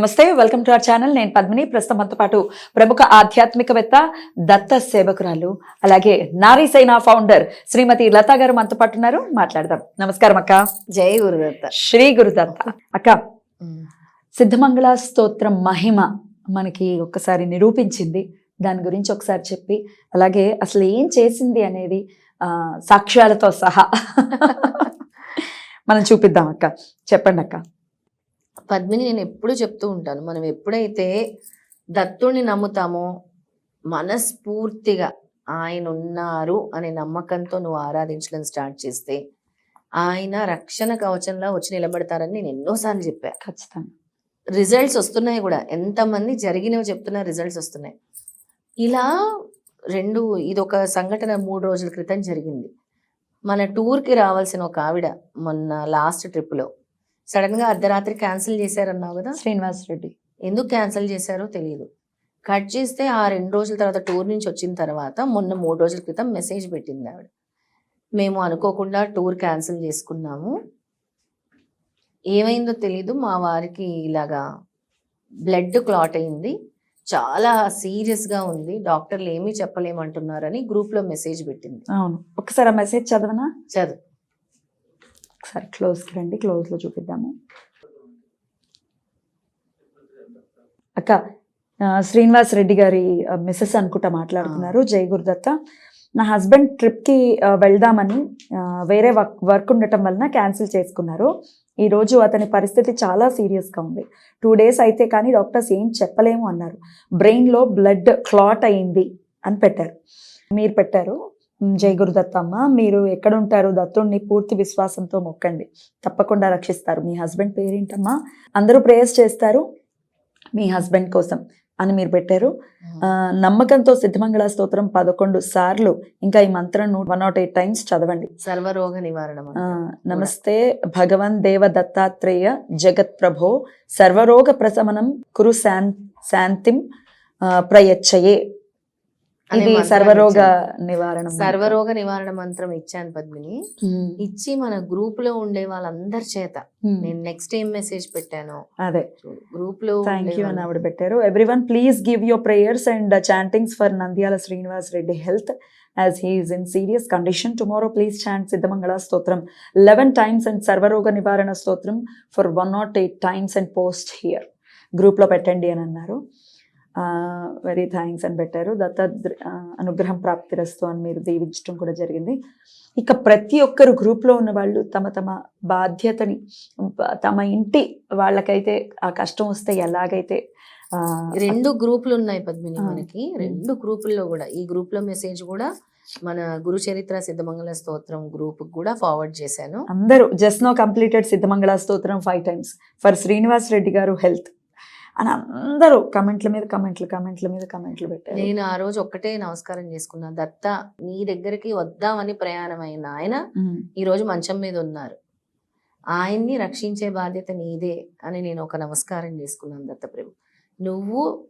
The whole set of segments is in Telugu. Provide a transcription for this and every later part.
నమస్తే వెల్కమ్ టు అవర్ ఛానల్. నేను పద్మిని. ప్రస్తుతం పాటు ప్రముఖ ఆధ్యాత్మికవేత్త దత్త సేవకురాలు అలాగే నారీ సేన ఫౌండర్ శ్రీమతి లతా గారు మనతో పాటు ఉన్నారు. మాట్లాడదాం. నమస్కారం అక్క. జై గురుదత్త. శ్రీ గురుదత్త. అక్క సిద్ధమంగళ స్తోత్రం మహిమ మనకి ఒక్కసారి నిరూపించింది. దాని గురించి ఒకసారి చెప్పి అలాగే అసలు ఏం చేసింది అనేది సాక్ష్యాలతో సహా మనం చూపిద్దాం అక్క. చెప్పండి అక్క పద్మిని నేను ఎప్పుడు చెప్తూ ఉంటాను. మనం ఎప్పుడైతే దత్తుడిని నమ్ముతామో మనస్ఫూర్తిగా ఆయన ఉన్నారు అనే నమ్మకంతో నువ్వు ఆరాధించడం స్టార్ట్ చేస్తే ఆయన రక్షణ కవచంలా వచ్చి నిలబడతారని నేను ఎన్నోసార్లు చెప్పా. ఖచ్చితంగా. రిజల్ట్స్ వస్తున్నాయి కూడా. ఎంతమంది జరిగినవి చెప్తున్నా రిజల్ట్స్ వస్తున్నాయి. ఇలా రెండు ఇది ఒక సంఘటన మూడు రోజుల క్రితం జరిగింది. మన టూర్కి రావాల్సిన ఒక ఆవిడ మొన్న లాస్ట్ ట్రిప్లో సడన్గా అర్ధరాత్రి క్యాన్సిల్ చేశారన్నావు కదా? శ్రీనివాస్ రెడ్డి. ఎందుకు క్యాన్సిల్ చేశారో తెలియదు కట్ చేస్తే ఆ రెండు రోజుల తర్వాత టూర్ నుంచి వచ్చిన తర్వాత మొన్న మూడు రోజుల క్రితం మెసేజ్ పెట్టింది ఆవిడ. మేము అనుకోకుండా టూర్ క్యాన్సిల్ చేసుకున్నాము. ఏమైందో తెలీదు. మా వారికి ఇలాగా బ్లడ్ క్లాట్ అయింది. చాలా సీరియస్గా ఉంది. డాక్టర్లు ఏమీ చెప్పలేమంటున్నారని గ్రూప్లో మెసేజ్ పెట్టింది. అవును. ఒకసారి ఆ మెసేజ్ చదవనా? చదువు. ఒకసారి క్లోజ్కి రండి క్లోజ్లో చూపిద్దాము. అక్క శ్రీనివాస్ రెడ్డి గారి మిస్సెస్ అనుకుంటా మాట్లాడుతున్నారు జై గురుదత్త. నా హస్బెండ్ ట్రిప్కి వెళ్దామని వేరే వర్క్ వర్క్ ఉండటం వలన క్యాన్సిల్ చేసుకున్నారు. ఈ రోజు అతని పరిస్థితి చాలా సీరియస్గా ఉంది. టూ డేస్ అయితే కానీ డాక్టర్స్ ఏం చెప్పలేము అన్నారు. బ్రెయిన్లో బ్లడ్ క్లాట్ అయింది అని పెట్టారు. మీరు పెట్టారు. "ఉమ్, జై గురుదత్తమ్మ మీరు ఎక్కడ ఉంటారు దత్తుడిని పూర్తి విశ్వాసంతో మొక్కండి. తప్పకుండా రక్షిస్తారు. మీ హస్బెండ్ పేరేంటమ్మా? అందరూ ప్రేయర్స్ చేస్తారు మీ హస్బెండ్ కోసం అని మీరు పెట్టారు. ఆ, నమ్మకంతో సిద్ధమంగళ స్తోత్రం పదకొండు సార్లు ఇంకా ఈ మంత్రం వన్ నాట్ ఎయిట్ టైమ్స్ చదవండి. సర్వరోగ నివారణ నమస్తే భగవన్ దేవ దత్తాత్రేయ జగత్ ప్రభో సర్వరోగ ప్రశమనం కురు శాన్ శాంతిం ప్రయచ్చయే. ఇది సర్వరోగ. నివారణ. సర్వరోగ నివారణ మంత్రం ఇచ్చాను పద్మిని. ఇచ్చి మన గ్రూప్లో ఉండే వాళ్ళందరి చేత. నేను నెక్స్ట్ ఏం మెసేజ్ పెట్టాను? అదే. గ్రూప్లో థ్యాంక్ యూ అని ఆవిడ పెట్టారు. Every one please give your prayers and chantings for Nandyala Srinivas Reddy health as he's in serious condition tomorrow please chant Siddhamangala stotram eleven times and Sarvaroga Nivarana stotram for one nought eight times and post here గ్రూప్లో పెట్టండి అని అన్నారు. వెరీ థ్యాంక్స్ అని పెట్టారు. దత్త అనుగ్రహం ప్రాప్తిరస్తు అని మీరు దీవించడం కూడా జరిగింది. ఇక ప్రతి ఒక్కరు గ్రూప్లో ఉన్న వాళ్ళు తమ తమ బాధ్యతని తమ ఇంటి వాళ్ళకైతే ఆ కష్టం వస్తే ఎలాగైతే రెండు గ్రూపులు ఉన్నాయి పద్మిని. మనకి. రెండు గ్రూపుల్లో కూడా ఈ గ్రూప్లో మెసేజ్ కూడా మన గురు చరిత్ర సిద్ధమంగళ స్తోత్రం గ్రూప్ కూడా ఫార్వర్డ్ చేశాను. అందరూ just no completed Siddhamangala stotram five times for Srinivas Reddy గారు హెల్త్ అని అందరూ కమెంట్ల మీద కమెంట్లు కమెంట్ల మీద కమెంట్లు పెట్టారు. నేను ఆ రోజు ఒక్కటే నమస్కారం చేసుకున్నా దత్త నీ దగ్గరికి వద్దామని ప్రయాణం అయిన ఆయన ఈ రోజు మంచం మీద ఉన్నారు. ఆయన్ని రక్షించే బాధ్యత నీదే అని నేను ఒక నమస్కారం చేసుకున్నాను దత్తప్రభు నువ్వు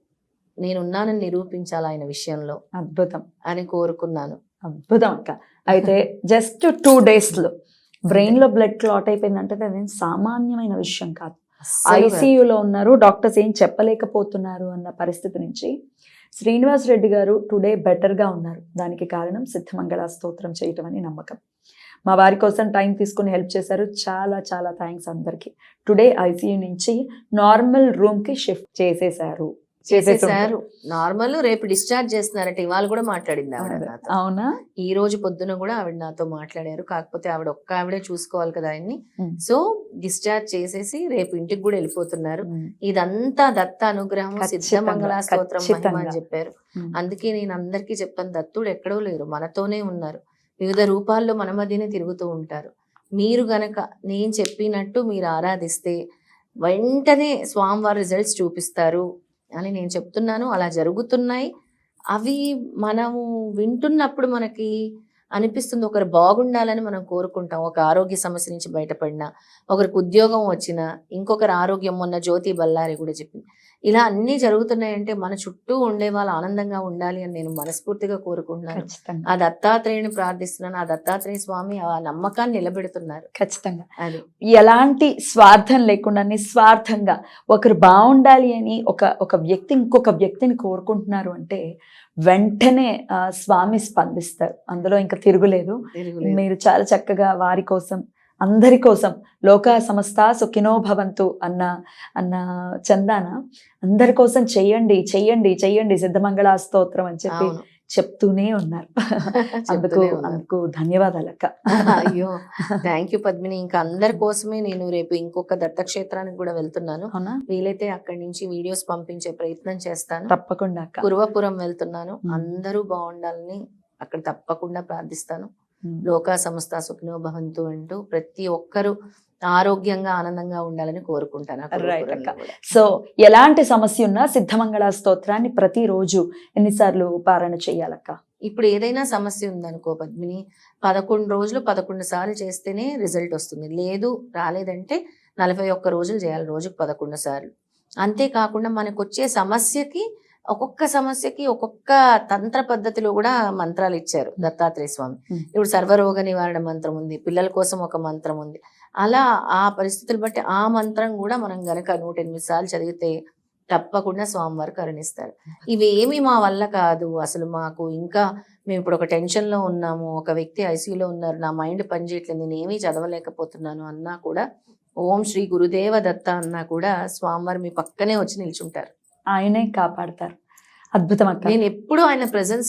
నేనున్నానని నిరూపించాలి ఆయన విషయంలో అద్భుతం. అని కోరుకున్నాను. అద్భుతం అక్క. అయితే జస్ట్ టూ డేస్లో బ్రెయిన్లో బ్లడ్ క్లాట్ అయిపోయిందంటే అదేం సామాన్యమైన విషయం కాదు. ఐసీయూలో ఉన్నారు. డాక్టర్స్ ఏం చెప్పలేకపోతున్నారు అన్న పరిస్థితి నుంచి శ్రీనివాస్ రెడ్డి గారు టుడే బెటర్గా ఉన్నారు. దానికి కారణం సిద్ధమంగళ స్తోత్రం చేయటం అని నమ్మకం. మా వారి కోసం టైం తీసుకుని హెల్ప్ చేశారు. చాలా చాలా థ్యాంక్స్ అందరికీ. టుడే ఐసీయూ నుంచి నార్మల్ రూమ్కి షిఫ్ట్ చేసేశారు. చేసేసారు. నార్మల్ రేపు డిశ్చార్జ్ చేస్తున్నారట. ఇవాళ కూడా మాట్లాడింది ఆవిడ అవునా? ఈ రోజు పొద్దున కూడా ఆవిడ నాతో మాట్లాడారు. కాకపోతే ఆవిడ ఒక్క ఆవిడే చూసుకోవాలి కదా ఆయన్ని. సో డిశ్చార్జ్ చేసేసి రేపు ఇంటికి కూడా వెళ్ళిపోతున్నారు. ఇదంతా దత్త అనుగ్రహం సిద్ధమంగళ స్తోత్రం మహిమ. అని చెప్పారు. అందుకే నేను అందరికీ చెప్పాను దత్తుడు ఎక్కడో లేరు మనతోనే ఉన్నారు. వివిధ రూపాల్లో మన మధ్యనే తిరుగుతూ ఉంటారు. మీరు గనక నేను చెప్పినట్టు మీరు ఆరాధిస్తే వెంటనే స్వామివారి రిజల్ట్స్ చూపిస్తారు. అని నేను చెప్తున్నాను. అలా జరుగుతున్నాయి. అవి మనము వింటున్నప్పుడు మనకి అనిపిస్తుంది ఒకరు బాగుండాలని మనం కోరుకుంటాం. ఒక ఆరోగ్య సమస్య నుంచి బయటపడినా ఒకరికి ఉద్యోగం వచ్చినా ఇంకొకరి ఆరోగ్యం మొన్న జ్యోతి బల్లారి కూడా చెప్పింది. ఇలా అన్ని జరుగుతున్నాయంటే మన చుట్టూ ఉండే వాళ్ళు ఆనందంగా ఉండాలి అని నేను మనస్ఫూర్తిగా కోరుకుంటున్నాను. ఆ దత్తాత్రేయుని ప్రార్థిస్తున్నాను. ఆ దత్తాత్రేయ స్వామి ఆ నమ్మకాన్ని నిలబెడుతున్నారు. ఖచ్చితంగా. అది. ఎలాంటి స్వార్థం లేకుండా నిస్వార్థంగా ఒకరు బాగుండాలి అని ఒక ఒక వ్యక్తి ఇంకొక వ్యక్తిని కోరుకుంటున్నారు అంటే వెంటనే ఆ, స్వామి స్పందిస్తారు. అందులో ఇంకా తిరుగులేదు. మీరు చాలా చక్కగా వారి కోసం అందరి కోసం లోక సమస్త సుఖినో భవంతు అన్న అన్న చందాన అందరి కోసం చెయ్యండి చెయ్యండి చెయ్యండి సిద్ధమంగళ స్తోత్రం అని చెప్పి చెప్తూనే ఉన్నారు. అందుకు. అందుకు ధన్యవాదాలు అక్క. అయ్యో థ్యాంక్ యూ పద్మిని. ఇంకా అందరి కోసమే నేను రేపు ఇంకొక దత్తక్షేత్రానికి కూడా వెళ్తున్నాను. వీలైతే అక్కడి నుంచి వీడియోస్ పంపించే ప్రయత్నం చేస్తాను. తప్పకుండా అక్క. కురువపురం వెళ్తున్నాను. అందరూ బాగుండాలని అక్కడ తప్పకుండా ప్రార్థిస్తాను. లోకా సంస్థ సుఖినో భవంతు అంటూ ప్రతి ఒక్కరూ ఆరోగ్యంగా ఆనందంగా ఉండాలని కోరుకుంటాను. సో ఎలాంటి సమస్య ఉన్నా సిద్ధమంగళ స్తోత్రాన్ని ప్రతిరోజు ఎన్నిసార్లు పారాయణ చెయ్యాలక్క ఇప్పుడు ఏదైనా సమస్య ఉందనుకో పద్మిని పదకొండు రోజులు పదకొండు సార్లు చేస్తేనే రిజల్ట్ వస్తుంది. లేదు రాలేదంటే నలభై ఒక్క రోజులు చేయాలి రోజుకు పదకొండు సార్లు. అంతేకాకుండా మనకు వచ్చే సమస్యకి ఒక్కొక్క సమస్యకి ఒక్కొక్క తంత్ర పద్ధతిలో కూడా మంత్రాలు ఇచ్చారు దత్తాత్రేయ స్వామి. ఇప్పుడు సర్వరోగ నివారణ మంత్రం ఉంది పిల్లల కోసం ఒక మంత్రం ఉంది. అలా ఆ పరిస్థితులు బట్టి ఆ మంత్రం కూడా మనం గనక నూట ఎనిమిది సార్లు చదివితే తప్పకుండా స్వామివారు కరుణిస్తారు. ఇవేమి మా వల్ల కాదు. అసలు మాకు ఇంకా మేము ఇప్పుడు ఒక టెన్షన్లో ఉన్నాము. ఒక వ్యక్తి ఐసీయూలో ఉన్నారు. నా మైండ్ పనిచేయట్లేదు. నేను ఏమీ చదవలేకపోతున్నాను అన్నా కూడా ఓం శ్రీ గురుదేవ దత్త అన్నా కూడా స్వామివారు మీ పక్కనే వచ్చి నిల్చుంటారు. ఆయనే కాపాడతారు. అద్భుతం అక్క. నేను ఎప్పుడు ఆయన ప్రెజెన్స్